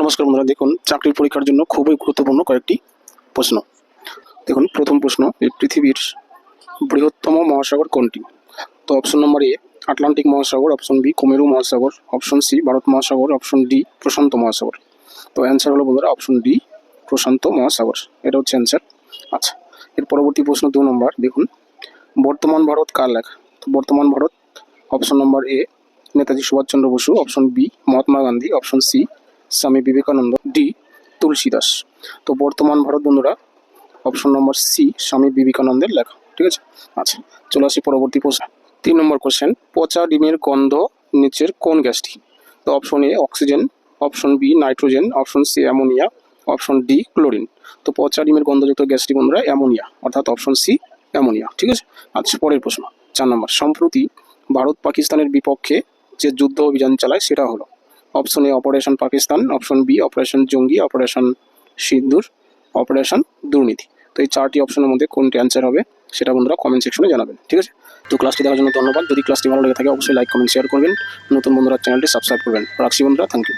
নমস্কার বন্ধুরা, দেখুন চাকরির পরীক্ষার জন্য খুবই গুরুত্বপূর্ণ কয়েকটি প্রশ্ন। দেখুন, প্রথম প্রশ্ন পৃথিবীর বৃহত্তম মহাসাগর কোনটি? তো অপশন নম্বর এ আটলান্টিক মহাসাগর অপশন বি কুমেরু মহাসাগর অপশন সি ভারত মহাসাগর অপশন ডি প্রশান্ত মহাসাগর। তো অ্যান্সার হলো বন্ধুরা অপশন ডি প্রশান্ত মহাসাগর। এটা হচ্ছে অ্যান্সার আচ্ছা এর পরবর্তী প্রশ্ন দু নম্বর, দেখুন, বর্তমান ভারত কার লেখা? তো Bartaman Bharat option number A Netaji Subhashchandra Bose option B Mahatma Gandhi option C Swami Vivekananda, D তুলসী দাস তো বর্তমান ভারত বন্ধুরা অপশন নম্বর সি স্বামী বিবেকানন্দের লেখা, ঠিক আছে? আচ্ছা চলে আসি পরবর্তী প্রশ্ন। তিন নম্বর কোশ্চেন পচা ডিমের গন্ধ নিচের কোন গ্যাসটি তো option A oxygen option B nitrogen option C ammonia option D chlorine তো পচা ডিমের গন্ধযুক্ত গ্যাসটি বন্ধুরা অ্যামোনিয়া অর্থাৎ অপশন সি অ্যামোনিয়া ঠিক আছে? আচ্ছা পরের প্রশ্ন। চার নম্বর, সম্প্রতি ভারত পাকিস্তানের বিপক্ষে যে যুদ্ধ অভিযান চালায়, সেটা হলো option A operation Pakistan, option B operation জঙ্গি, অপারেশন সিন্দুর অপারেশন দুর্নীতি। তো এই চারটি অপশনের মধ্যে কোনটি অ্যান্সার হবে সেটা বন্ধুরা কমেন্ট সেকশনে জানাবেন, ঠিক আছে? তো ক্লাসটি দেখার জন্য ধন্যবাদ। যদি ক্লাসটি ভালো লেগে থাকে, অবশ্যই লাইক কমেন্ট শেয়ার করবেন। নতুন বন্ধুরা চ্যানেলটি সাবস্ক্রাইব করবেন। রাখছি বন্ধুরা থ্যাংক ইউ